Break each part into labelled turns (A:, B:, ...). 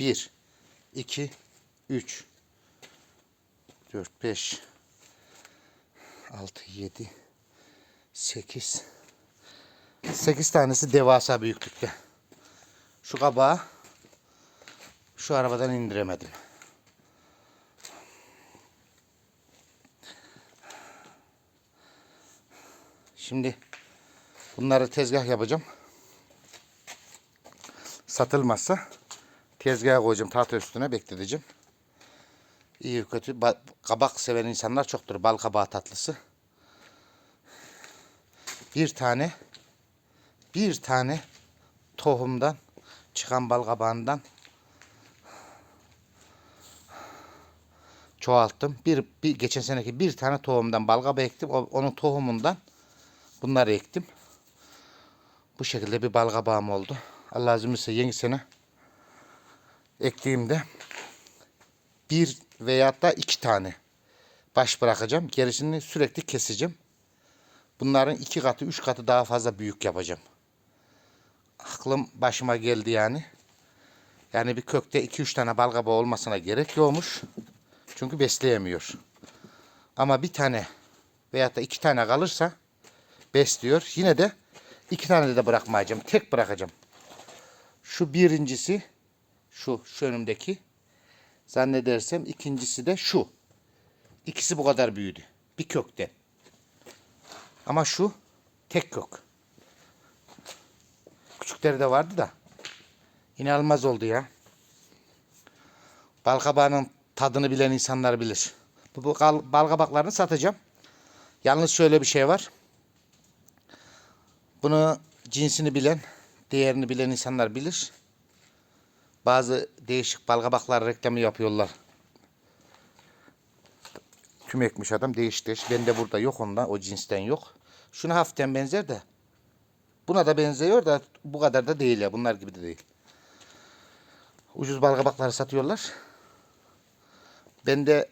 A: 1, 2, 3, 4, 5, 6, 7, 8. 8 tanesi devasa büyüklükte. Şu kabağı şu arabadan indiremedim. Şimdi bunları tezgah yapacağım. Satılmazsa tezgaha koyacağım tahta üstüne bekleteceğim. İyi kötü ba- kabak seven insanlar çoktur. Bal kabağı tatlısı. Bir tane bir tane tohumdan çıkan bal kabağından çoğalttım. Bir, bir geçen seneki bir tane tohumdan bal kabağı ektim. Onun tohumundan bunları ektim. Bu şekilde bir bal kabağım oldu. Allah izin verirse yeni sene ektiğimde bir veya da iki tane baş bırakacağım. Gerisini sürekli keseceğim. Bunların iki katı, üç katı daha fazla büyük yapacağım. Aklım başıma geldi yani. Yani bir kökte iki üç tane bal kabağı olmasına gerek yokmuş. Çünkü besleyemiyor. Ama bir tane veya da iki tane kalırsa besliyor. Yine de iki tane de bırakmayacağım. Tek bırakacağım. Şu birincisi şu, şu önümdeki. Zannedersem ikincisi de şu. İkisi bu kadar büyüdü. Bir kökte. Ama şu tek kök. Küçükleri de vardı da. İnanılmaz oldu ya. Balkabağının tadını bilen insanlar bilir. Bu, bu balkabaklarını satacağım. Yalnız şöyle bir şey var. Bunu cinsini bilen, değerini bilen insanlar bilir. Bazı değişik balgabaklar reklamı yapıyorlar. Tüm ekmiş adam değişik değişik. Bende burada yok ondan, o cinsten yok. Şuna hafiften benzer de. Buna da benziyor da bu kadar da değil ya. Bunlar gibi de değil. Ucuz balgabakları satıyorlar. Bende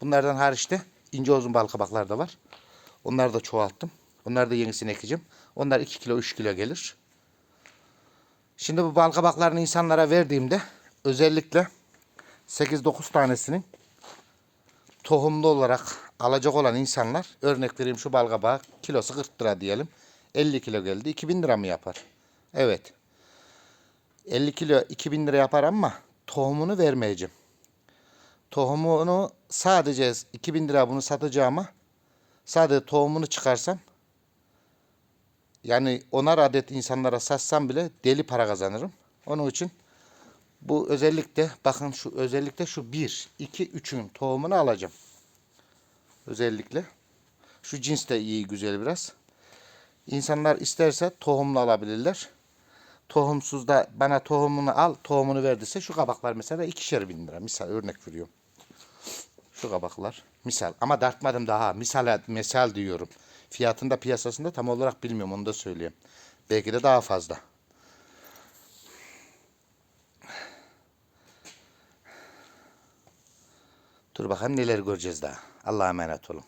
A: bunlardan hariçte ince uzun balgabaklar da var. Onları da çoğalttım. Onları da yenisini ekeceğim. Onlar 2 kilo 3 kilo gelir. Şimdi bu bal kabaklarını insanlara verdiğimde özellikle 8-9 tanesinin tohumlu olarak alacak olan insanlar örnek vereyim şu bal kabağı kilosu 40 lira diyelim. 50 kilo geldi 2000 lira mı yapar? Evet. 50 kilo 2000 lira yapar ama tohumunu vermeyeceğim. Tohumunu sadece 2000 lira bunu satacağıma sadece tohumunu çıkarsam yani onar adet insanlara satsam bile deli para kazanırım. Onun için bu özellikle bakın şu özellikle şu 1, 2, 3'ün tohumunu alacağım. Özellikle. Şu cins de iyi güzel biraz. İnsanlar isterse tohumlu alabilirler. Tohumsuz da bana tohumunu al, tohumunu verdiyse şu kabaklar mesela ikişer bin lira. Misal örnek veriyorum. Şu kabaklar. Misal. Ama dartmadım daha. Misal, misal diyorum. Fiyatını da piyasasında tam olarak bilmiyorum. Onu da söyleyeyim. Belki de daha fazla. Dur bakalım neler göreceğiz daha. Allah'a emanet olun.